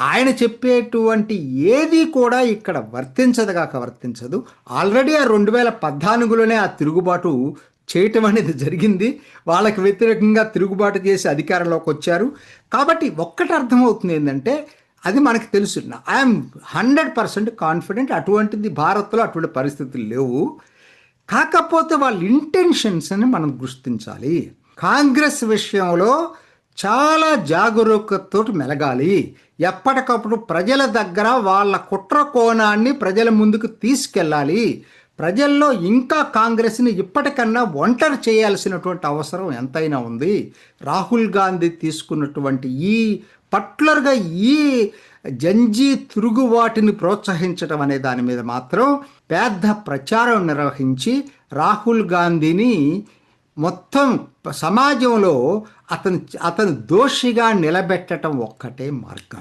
ఆయన చెప్పేటువంటి ఏది కూడా ఇక్కడ వర్తించదు కాక వర్తించదు. ఆల్రెడీ ఆ రెండు వేల పద్నాలుగులోనే ఆ తిరుగుబాటు చేయటం అనేది జరిగింది. వాళ్ళకి వ్యతిరేకంగా తిరుగుబాటు చేసి అధికారంలోకి వచ్చారు. కాబట్టి ఒక్కటి అర్థమవుతుంది ఏంటంటే అది మనకు తెలుసు. ఐఎమ్ హండ్రెడ్ పర్సెంట్ కాన్ఫిడెంట్ అటువంటిది భారత్లో అటువంటి పరిస్థితులు లేవు. కాకపోతే వాళ్ళ ఇంటెన్షన్స్ అని మనం గుర్తించాలి. కాంగ్రెస్ విషయంలో చాలా జాగరూకతతో మెలగాలి. ఎప్పటికప్పుడు ప్రజల దగ్గర వాళ్ళ కుట్ర కోణాన్ని ప్రజల ముందుకు తీసుకెళ్ళాలి. ప్రజల్లో ఇంకా కాంగ్రెస్ని ఇప్పటికన్నా ఒంటరి చేయాల్సినటువంటి అవసరం ఎంతైనా ఉంది. రాహుల్ గాంధీ తీసుకున్నటువంటి ఈ పర్టికులర్గా ఈ జంజీ తిరుగుబాటుని ప్రోత్సహించడం అనే దాని మీద మాత్రం పెద్ద ప్రచారం నిర్వహించి రాహుల్ గాంధీని మొత్తం సమాజంలో అతను అతను దోషిగా నిలబెట్టడం ఒక్కటే మార్గం.